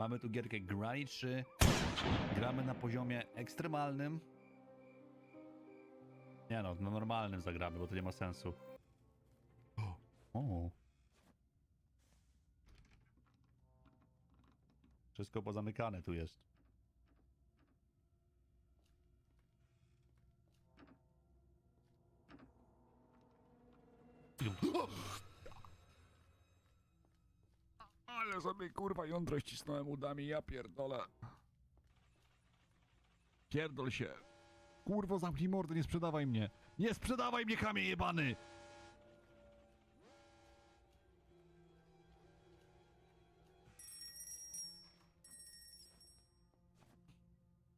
Mamy tu gierkę Granny 3. Gramy na poziomie ekstremalnym. Nie no, na normalnym zagramy, bo to nie ma sensu. O. Wszystko pozamykane tu jest. Sobie kurwa jądro ścisnąłem udami, ja pierdolę. Pierdol się. Kurwo, zamknij mordę, nie sprzedawaj mnie. Nie sprzedawaj mnie, kamień jebany!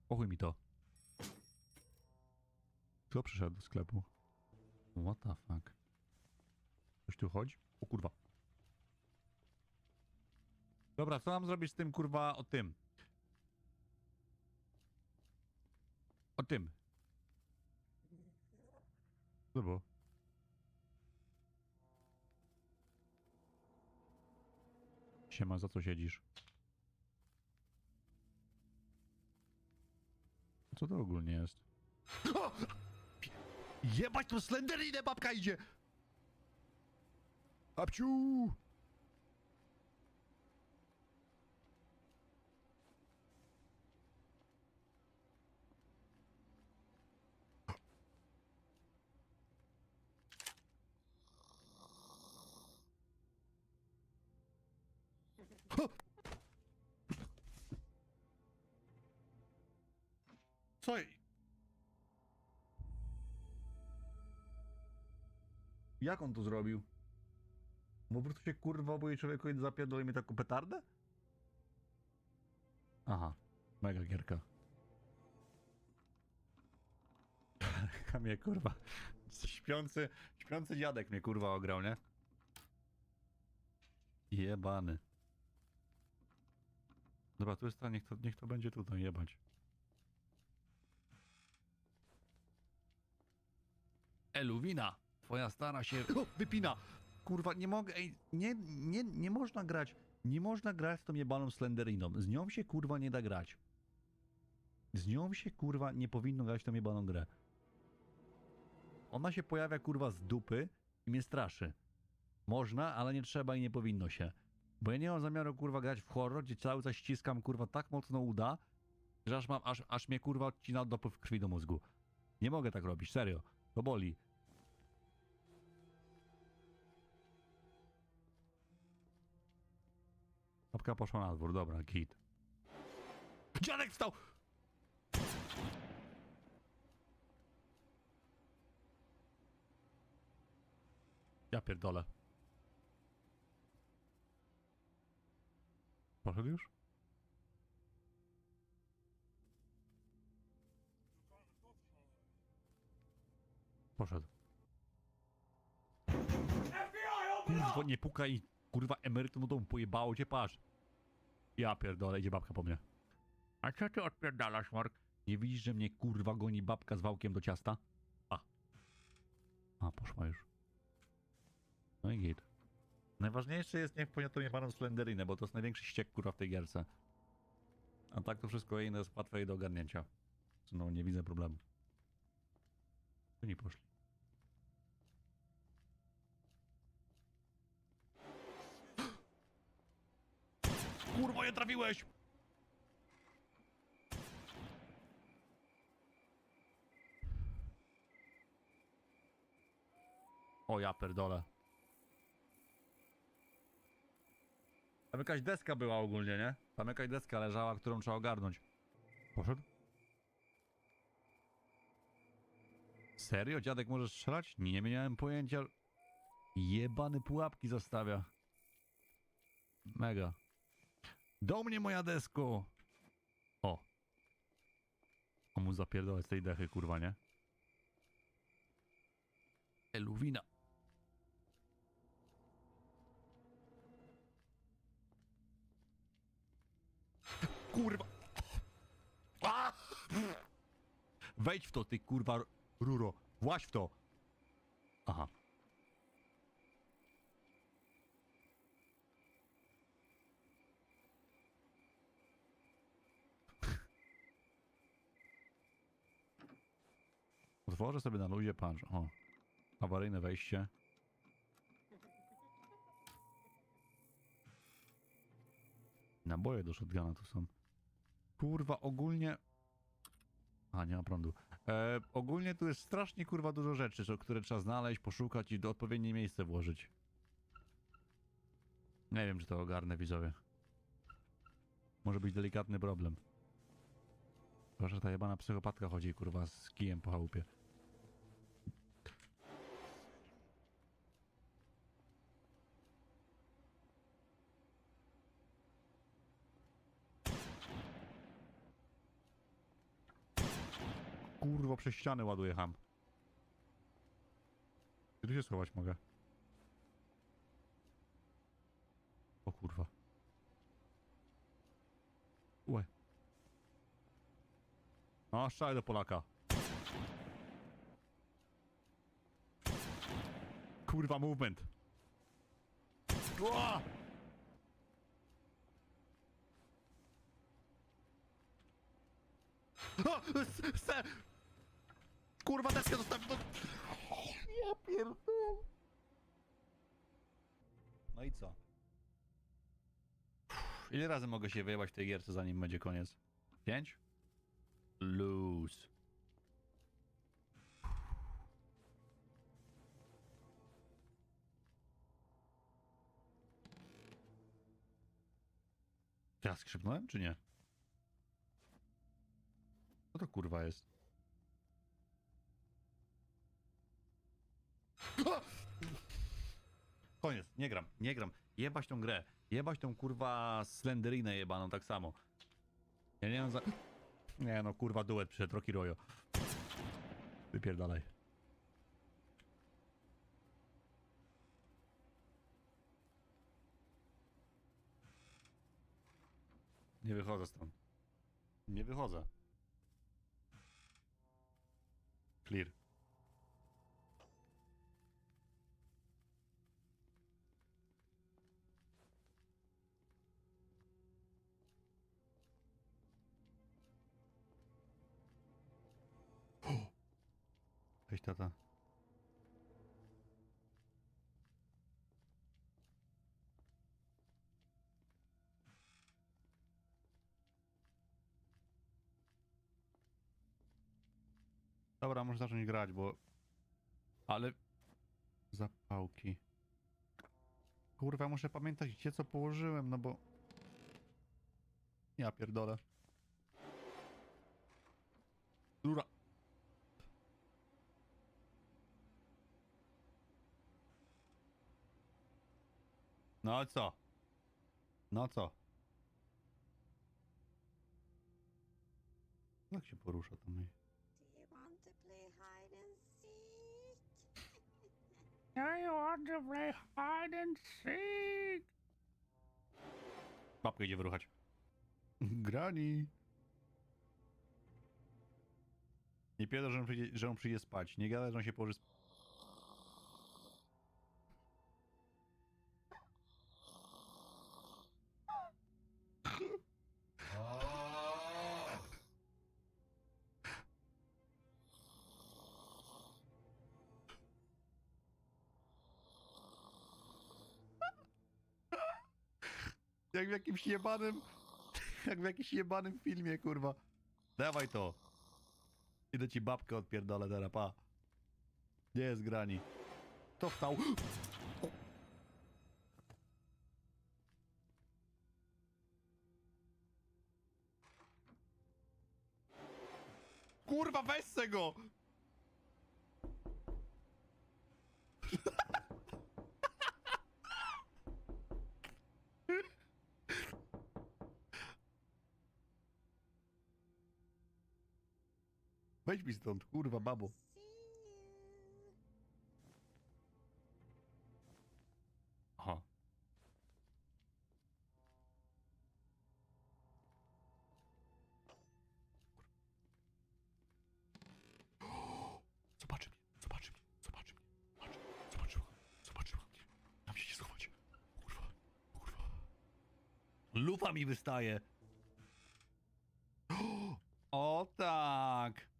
Pochuj mi to. Kto przyszedł do sklepu? What the fuck? Ktoś tu chodzi? O kurwa. Dobra, co mam zrobić z tym kurwa o tym? O tym. Co było? Siema, za co siedzisz? Co to ogólnie jest? Jebać tą slenderinę, babka idzie! Abciu! Co? i- Jak on to zrobił? Po prostu się kurwa boi człowieku i zapierdoli mi taką petardę? Aha, mega gierka. mnie kurwa. Śpiący, śpiący dziadek mnie kurwa ograł, nie? Jebany. Dobra, tu jest ta, niech to, niech to będzie tutaj jebać. Eluwina, twoja stara się wypina. Kurwa, nie mogę, ej, nie, nie, nie można grać, nie można grać z tą jebaną Slenderiną. Z nią się kurwa nie da grać. Z nią się kurwa nie powinno grać w tą jebaną grę. Ona się pojawia kurwa z dupy i mnie straszy. Można, ale nie trzeba i nie powinno się. Bo ja nie mam zamiaru kurwa grać w horror, gdzie cały czas ściskam kurwa tak mocno uda, że aż mam, aż, aż mnie kurwa odcina dopływ krwi do mózgu. Nie mogę tak robić, serio. To boli. Babka poszła na dwór, dobra, git. Dziadek wstał! Ja pierdolę. Poszedł już? Poszedł. Kurwa, nie pukaj, kurwa, emerytu do domu, pojebało cię, patrz. Ja pierdolę, idzie babka po mnie. A co ty odpierdalasz, Mark? Nie widzisz, że mnie kurwa goni babka z wałkiem do ciasta? A. A, poszła już. No i git. Najważniejsze jest niech ponią tą jebaną slenderinę, bo to jest największy ściek kurwa w tej gierce. A tak to wszystko inne jest łatwe do ogarnięcia. No, nie widzę problemu. Tu nie poszli. Kurwa, nie trafiłeś! O ja pierdolę. Tam jakaś deska była ogólnie, nie? Tam jakaś deska leżała, którą trzeba ogarnąć. Poszedł? Serio? Dziadek może strzelać? Nie miałem pojęcia. Jebany pułapki zostawia. Mega. Do mnie moja desko! O. O mu zapierdolę z tej dechy, kurwa, nie? Eluwina. Kurwa. A! Wejdź w to, ty kurwa ruro. Właź w to. Aha. Otworzę sobie na luzie, patrz. O. Awaryjne wejście. Naboje do shotguna tu są. Kurwa, ogólnie... A, nie ma prądu. E, ogólnie tu jest strasznie kurwa dużo rzeczy, które trzeba znaleźć, poszukać i do odpowiednie miejsce włożyć. Nie wiem, czy to ogarnę widzowie. Może być delikatny problem. Proszę, ta jebana psychopatka chodzi kurwa z kijem po chałupie. Kurwa, przez ściany ładuje ham. Gdzie się schować mogę? O kurwa. Łe. No, strzelaj do Polaka. Kurwa, movement. Ua! O, se- Kurwa, deskę zostawił do... Ja pierdolę. No i co? Ile razy mogę się wyjebać w tej gierce, zanim będzie koniec? Pięć? Lose. Ja skrzypnąłem, czy nie? Co to kurwa jest? Nie gram, nie gram. Jebać tą grę. Jebać tą kurwa Slenderinę jebaną tak samo. Ja nie mam za... Nie no, kurwa duet przyszedł, Rocky Royo. Wypierdalaj. Nie wychodzę stąd. Nie wychodzę. Clear. Cześć tata. Dobra, może zacząć grać, bo... Ale... Zapałki. Kurwa, muszę pamiętać, gdzie co położyłem, no bo... Ja pierdolę. No co? No co? Jak się porusza to my? Do you want to play hide and seek? Do you want to play hide and seek? Babkę idzie wyruchać. Grani. Nie pierdol, że on przyjdzie, że on przyjdzie spać. Nie gada, że on się położy spać. Jak w jakimś jebanym... Jak w jakimś jebanym filmie, kurwa. Dawaj to. Idę ci babkę odpierdolę teraz, pa. Gdzie jest grani? Kto wstał? Kurwa, weź se go! Weź mi stąd, kurwa, babo. Aha. Zobaczy mnie, zobaczy mnie, zobaczy mnie. Patrz, zobaczyła, zobaczyła mnie. Tam się nie schować. Kurwa, kurwa. Lufa mi wystaje. O tak.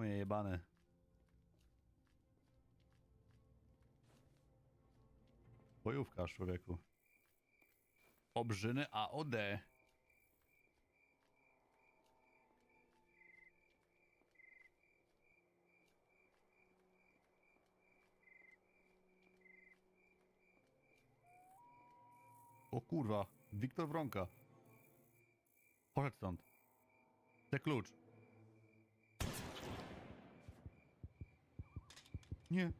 A mnie jebany. Bojówkarz, człowieku. Obrzyny AOD. O kurwa, Wiktor Wronka. Poszedł stąd. Te klucz. Nie.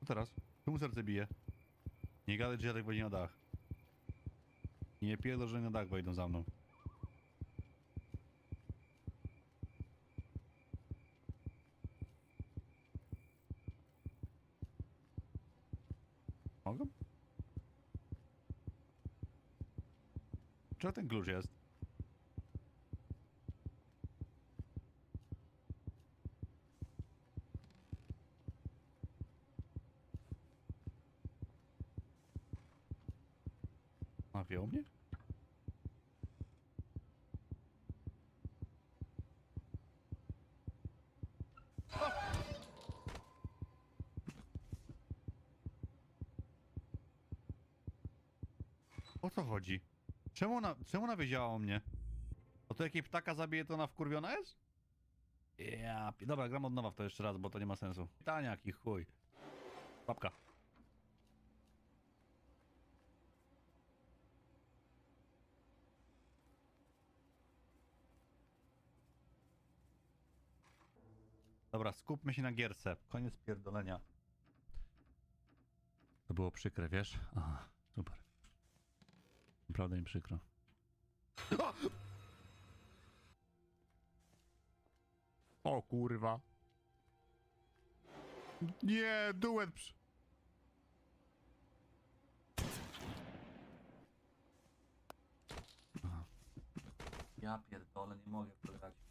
Co teraz? Czemu serce bije? Nie gadaj, że ja tak wejdzie na dach. Nie pierdol, że na dach wejdą za mną. Mogę? Czego ten klucz jest? A wziął mnie? O co chodzi? Czemu ona, czemu ona wiedziała o mnie? O to jakiej ptaka zabije, to ona wkurwiona jest? Ja, dobra, gram od nowa w to jeszcze raz, bo to nie ma sensu. Taniak i chuj. Babka. Dobra, skupmy się na gierce. Koniec pierdolenia. To było przykre, wiesz? Aha, super. Naprawdę mi przykro. O kurwa. Nie, duet przy... Ja pierdolę, nie mogę w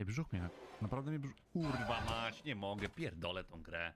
Nie brzuch mnie, naprawdę mnie brzuch... Kurwa mać, nie mogę, pierdolę tą grę.